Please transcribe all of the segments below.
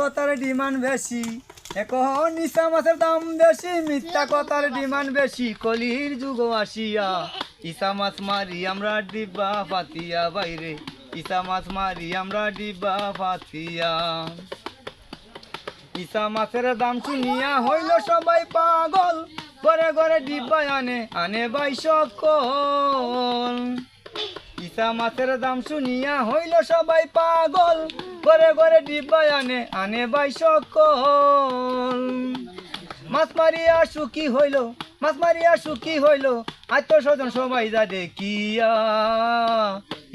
কথার ডিমান্ড বেশি। এখন নিশা মাছের দাম বেশি, মিথ্যা কথার ডিমান্ড বেশি, কলির যুগ আসিয়া। ইসা মাছ মারি, আমরা ডিব্বা পাতিয়া বাইরে। ইসা মাছ মারি, আমরা ডিব্বা পাতিয়া ইসা মাছের দাম শুনিয়া হইল সবাই পাগল। ঘরে ঘরে ডিব্বা আনে আনে বাই সকল। ইসা মাছের দাম শুনিয়া হইল সবাই পাগল। ঘরে ঘরে ডিব্বা আনে আনে বাই সকল। মাছ মারিয়া সুখী হইল মাছ মারিয়া সুখী হইল। আত্মীয় স্বজন সবাই যা দেখিয়া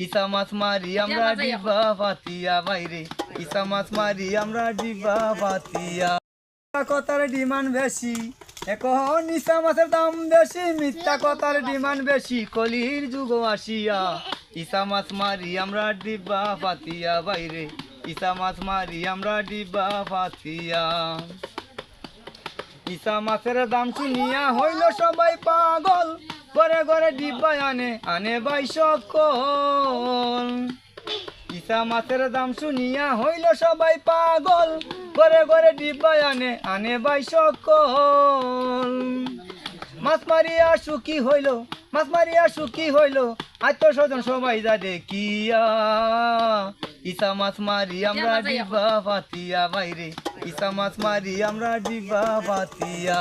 ইসা মাছ মারি আমরা ডিব্বা পাতিয়া বাইরে। ইসা মাছ মারি আমরা ডিব্বা পাতিয়া। কথার ডিমান্ড বেশি এখন নিশা মাছের দাম বেশি মিথ্যা কথার ডিমান্ড বেশি কলির যুগ আসিয়া। ইসা মাছ মারি আমরা ডিব্বা পাতিয়া বাইরে। ইসা মাছ মারি আমরা ডিব্বা পাতিয়া ইসা মাছের দাম শুনিয়া হইল সবাই পাগল। ঘরে ঘরে ডিব্বা আনে আনে বাই সকল। ইসা মাছের দাম শুনিয়া হইল সবাই পাগল। ঘরে ঘরে ডিব্বা আনে আনে বাই সকল। মাছ মারিয়া সুখী হইল মাছ মারিয়া সুখী হইল। আত্ম স্বজন সবাই যা দেখিয়া ইসা মাছ মারি আমরা ডিবা পাতিয়া বাইরে ইসা মাছ মারি আমরা ডিবা পাতিয়া